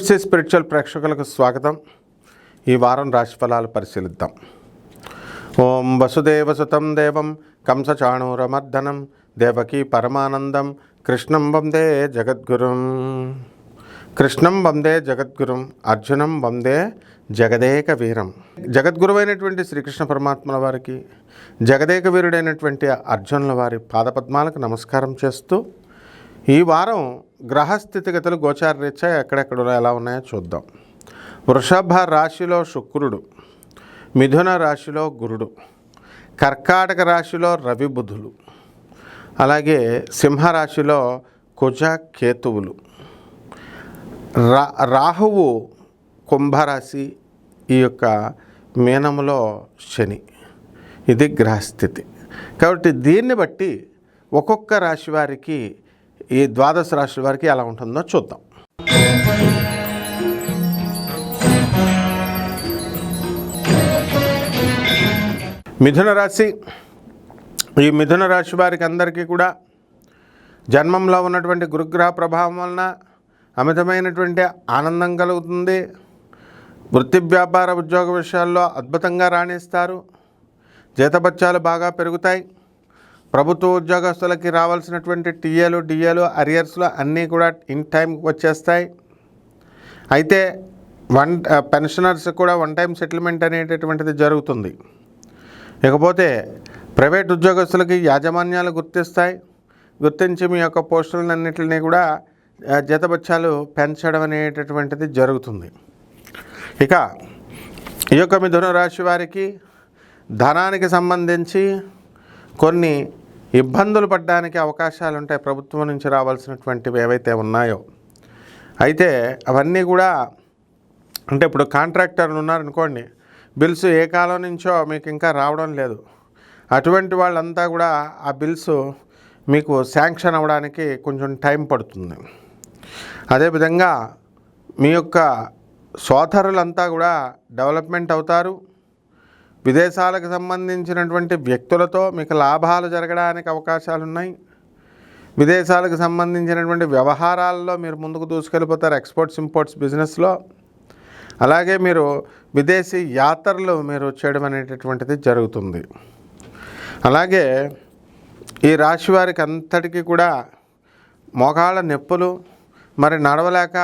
PFC spiritual ప్రేక్షకులకు స్వాగతం. ఈ వారం రాశిఫలాలు పరిశీలిద్దాం. ఓం వసుదేవసుతం దేవం కంసచాణూరమర్దనం దేవకీ పరమానందం కృష్ణం వందే జగద్గురుం. కృష్ణం వందే జగద్గురుం అర్జునం వందే జగదేక వీరం జగద్గురువైనటువంటి శ్రీకృష్ణ పరమాత్మల వారికి జగదేక వీరుడైనటువంటి అర్జునుల వారి పాదపద్మాలకు నమస్కారం చేస్తూ ఈ వారం గ్రహస్థితిగతులు గోచారరీత్యా ఎక్కడెక్కడ ఎలా ఉన్నాయో చూద్దాం. వృషభ రాశిలో శుక్రుడు మిథున రాశిలో గురుడు కర్కాటక రాశిలో రవి బుధులు అలాగే సింహరాశిలో కుజ కేతువులు. రా రాహువు కుంభరాశి ఈ యొక్క మీనములో శని. ఇది గ్రహస్థితి. కాబట్టి దీన్ని బట్టి ఒక్కొక్క రాశి వారికి ఈ ద్వాదశ రాశి వారికి ఎలా ఉంటుందో చూద్దాం. మిథున రాశి. ఈ మిథున రాశి వారికి అందరికీ కూడా జన్మంలో ఉన్నటువంటి గురుగ్రహ ప్రభావం వలన అమితమైనటువంటి ఆనందం కలుగుతుంది. వృత్తి వ్యాపార ఉద్యోగ విషయాల్లో అద్భుతంగా రాణిస్తారు. జీతబత్యాలు బాగా పెరుగుతాయి. ప్రభుత్వ ఉద్యోగస్తులకి రావాల్సినటువంటి టీఏలు డిఏలు అరియర్స్లు అన్నీ కూడా ఇన్ టైంకి వచ్చేస్తాయి. అయితే వన్ పెన్షనర్స్ కూడా వన్ టైం సెటిల్మెంట్ అనేటటువంటిది జరుగుతుంది. ఇకపోతే ప్రైవేట్ ఉద్యోగస్తులకి యాజమాన్యాలు గుర్తిస్తాయి. గుర్తించి మీ యొక్క పోస్టులన్నింటినీ కూడా జతబత్యాలు పెంచడం అనేటటువంటిది జరుగుతుంది. ఇక ఈ యొక్క మిథున రాశి వారికి ధనానికి సంబంధించి కొన్ని ఇబ్బందులు పడడానికి అవకాశాలు ఉంటాయి ప్రభుత్వం నుంచి రావాల్సినటువంటివి ఏవైతే ఉన్నాయో అయితే అవన్నీ కూడా అంటే ఇప్పుడు కాంట్రాక్టర్లు ఉన్నారనుకోండి బిల్స్ ఏ కాలం నుంచో మీకు ఇంకా రావడం లేదు. అటువంటి వాళ్ళంతా కూడా ఆ బిల్స్ మీకు శాంక్షన్ అవ్వడానికి కొంచెం టైం పడుతుంది. అదేవిధంగా మీ యొక్క సోదరులంతా కూడా డెవలప్మెంట్ అవుతారు. విదేశాలకు సంబంధించినటువంటి వ్యక్తులతో మీకు లాభాలు జరగడానికి అవకాశాలు ఉన్నాయి విదేశాలకు సంబంధించినటువంటి వ్యవహారాల్లో మీరు ముందుకు దూసుకెళ్ళిపోతారు ఎక్స్పోర్ట్స్ ఇంపోర్ట్స్ బిజినెస్లో. అలాగే మీరు విదేశీ యాత్రలు మీరు చేయడం అనేటటువంటిది జరుగుతుంది. అలాగే ఈ రాశి వారికి అంతటికీ కూడా మోకాళ్ళ నొప్పులు మరి నడవలేక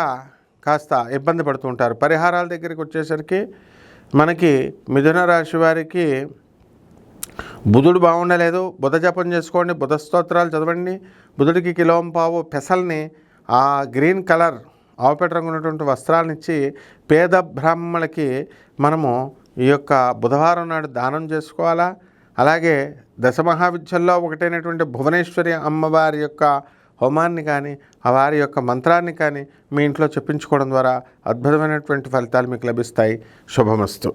కాస్త ఇబ్బంది పడుతుంటారు పరిహారాల దగ్గరికి వచ్చేసరికి మనకి మిథున రాశి వారికి బుధుడు బాగుండలేదు. బుధ జపం చేసుకోండి బుధ స్తోత్రాలు చదవండి. బుధుడికి కిలోం పావు పెసల్ని ఆ గ్రీన్ కలర్ ఆవుపేట రంగు ఉన్నటువంటి వస్త్రాలనిచ్చి పేద బ్రాహ్మణులకి మనము ఈ యొక్క బుధవారం నాడు దానం చేసుకోవాలా? అలాగే దశమహావిద్యల్లో ఒకటైనటువంటి భువనేశ్వరి అమ్మవారి యొక్క హోమాన్ని కానీ ఆ వారి యొక్క మంత్రాన్ని కానీ మీ ఇంట్లో చెప్పించుకోవడం ద్వారా అద్భుతమైనటువంటి ఫలితాలు మీకు లభిస్తాయి. శుభమస్తు.